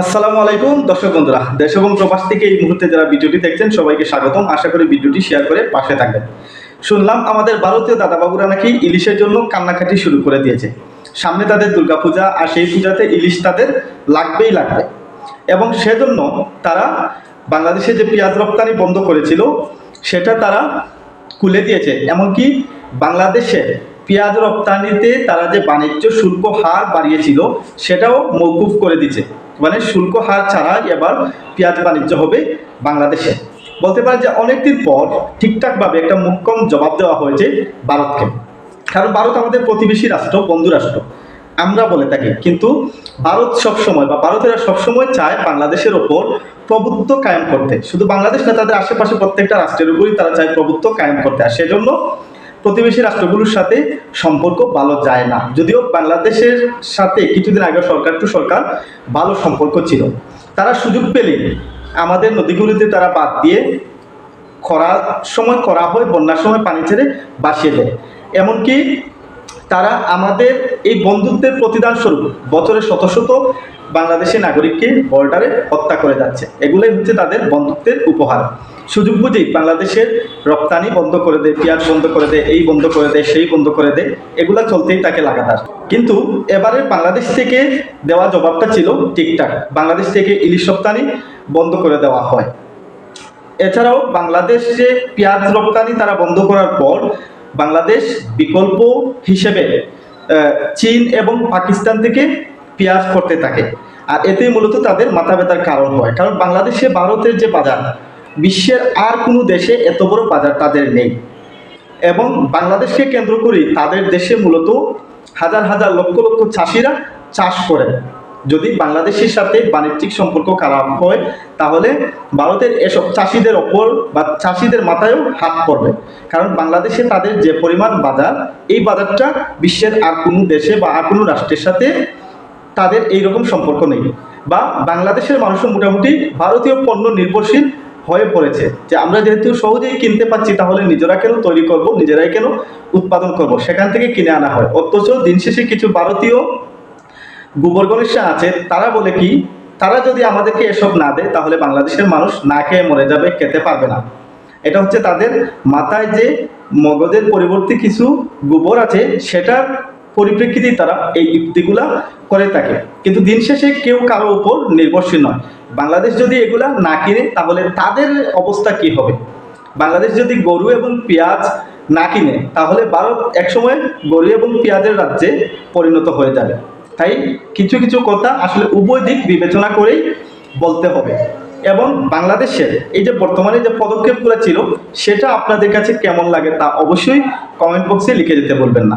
আসসালামু আলাইকুম, দর্শক বন্ধুরা, দেশ এবং প্রবাস থেকে এই মুহূর্তে যারা ভিডিওটি দেখছেন, সবাইকে স্বাগতম। আশা করি ভিডিওটি শেয়ার করে পাশে থাকবেন। শুনলাম আমাদের ভারতীয় দাদাবাবুরা নাকি ইলিশের জন্য কান্নাকাটি শুরু করে দিয়েছে। সামনে তাদের দুর্গাপূজা, আর সেই পূজাতে ইলিশ তাদের লাগবেই লাগবে। এবং সেজন্য তারা বাংলাদেশে যে পেঁয়াজ রপ্তানি বন্ধ করেছিল, সেটা তারা খুলে দিয়েছে। এমনকি বাংলাদেশে পেঁয়াজ রপ্তানিতে তারা যে বাণিজ্য শুল্ক হার বাড়িয়েছিল, সেটাও মৌকুফ করে দিচ্ছে মানে শুল্ক হার ছাড়া এবার পেঁয়াজ বাণিজ্য হবে বাংলাদেশে। বলতে পারে যে অনেকদিন পর ঠিকঠাকভাবে একটা মুখ্যম জবাব দেওয়া হয়েছে ভারতকে। কারণ ভারত আমাদের প্রতিবেশী রাষ্ট্র, বন্ধু রাষ্ট্র। আমরা বলে থাকি, কিন্তু ভারত সবসময় বা ভারতেরা সবসময় চায় বাংলাদেশের ওপর প্রভুত্ব কায়েম করতে। শুধু বাংলাদেশ না, তাদের আশেপাশে প্রত্যেকটা রাষ্ট্রের উপরই তারা চায় প্রভুত্ব কায়েম করতে। আর সেজন্য প্রতিবেশী রাষ্ট্রগুলোর সাথে সম্পর্ক ভালো যায় না। যদিও বাংলাদেশের সাথে কিছুদিন আগে সরকার টু সরকার ভালো সম্পর্ক ছিল। তারা সুযোগ পেলে আমাদের নদীগুলিতে তারা বাদ দিয়ে খরার সময় করা হয়, বন্যার সময় পানি ছেড়ে বাসিয়ে দেয়। এমনকি তারা আমাদের এই বন্ধুত্বের প্রতিদান স্বরূপ বছরে শত শত বাংলাদেশি নাগরিককে বর্ডারে হত্যা করে যাচ্ছে। এগুলোই হচ্ছে তাদের বন্ধুত্বের উপহার। সুযোগ বুঝেই বাংলাদেশের রপ্তানি বন্ধ করে দেয় পেঁয়াজ বন্ধ করে দেয় এই বন্ধ করে দেয় সেই বন্ধ করে দেয় এগুলা চলতেই তাকে লাগাতার। কিন্তু এবারে বাংলাদেশ থেকে দেওয়া জবাবটা ছিল ঠিকঠাক। বাংলাদেশ থেকে ইলিশ রপ্তানি বন্ধ করে দেওয়া হয়। এছাড়াও বাংলাদেশে পেঁয়াজ রপ্তানি তারা বন্ধ করার পর বাংলাদেশ বিকল্প হিসেবে চীন এবং পাকিস্তান থেকে পেঁয়াজ করতে থাকে। আর এতে মূলত তাদের মাথা ব্যথার কারণ হয়। কারণ বাংলাদেশে ভারতের যে বাজার বিশ্বের আর কোনো দেশে এত বড় বাজার তাদের নেই। এবং বাংলাদেশকে কেন্দ্র করে তাদের দেশে মূলত হাজার হাজার লক্ষ লক্ষ চাষিরা চাষ করে। যদি বাংলাদেশের সাথে বাণিজ্যিক সম্পর্ক খারাপ হয়, তাহলে ভারতের এসব চাষিদের ওপর বা চাষিদের মাথায়ও হাত পড়বে। কারণ বাংলাদেশে তাদের যে পরিমাণ বাজার, এই বাজারটা বিশ্বের আর কোনো দেশে বা আর কোনো রাষ্ট্রের সাথে তাদের এই রকম সম্পর্ক নেই। বা বাংলাদেশের মানুষও মোটামুটি ভারতীয় পণ্য নির্ভরশীল হয়ে পড়েছে যে আমরা যেহেতু সহজেই কিনতে পাচ্ছি, তাহলে নিজেরা কেন তৈরি করব? নিজেরাই কেন উৎপাদন করব? সেখান থেকে কিনে আনা হয়। অথচ দিন শেষে কিছু ভারতীয় গোবর গণেশা আছে, তারা বলে কি, তারা যদি আমাদেরকে এসব না দেয়, তাহলে বাংলাদেশের মানুষ না খেয়ে মরে যাবে, খেতে পারবে না। এটা হচ্ছে তাদের মাথায় যে মগজের পরিবর্তে কিছু গোবর আছে, সেটার পরিপ্রেক্ষিতেই তারা এই যুক্তিগুলা করে থাকে। কিন্তু দিন শেষে কেউ কারও উপর নির্ভরশীল নয়। বাংলাদেশ যদি এগুলা না কিনে, তাহলে তাদের অবস্থা কি হবে? বাংলাদেশ যদি গরু এবং পেঁয়াজ না কিনে, তাহলে ভারত একসময় গরু এবং পেঁয়াজের রাজ্যে পরিণত হয়ে যাবে। তাই কিছু কিছু কথা আসলে উভয় দিক বিবেচনা করেই বলতে হবে। এবং বাংলাদেশের এই যে বর্তমানে যে পদক্ষেপগুলো ছিল, সেটা আপনাদের কাছে কেমন লাগে তা অবশ্যই কমেন্ট বক্সে লিখে যেতে বলবেন না।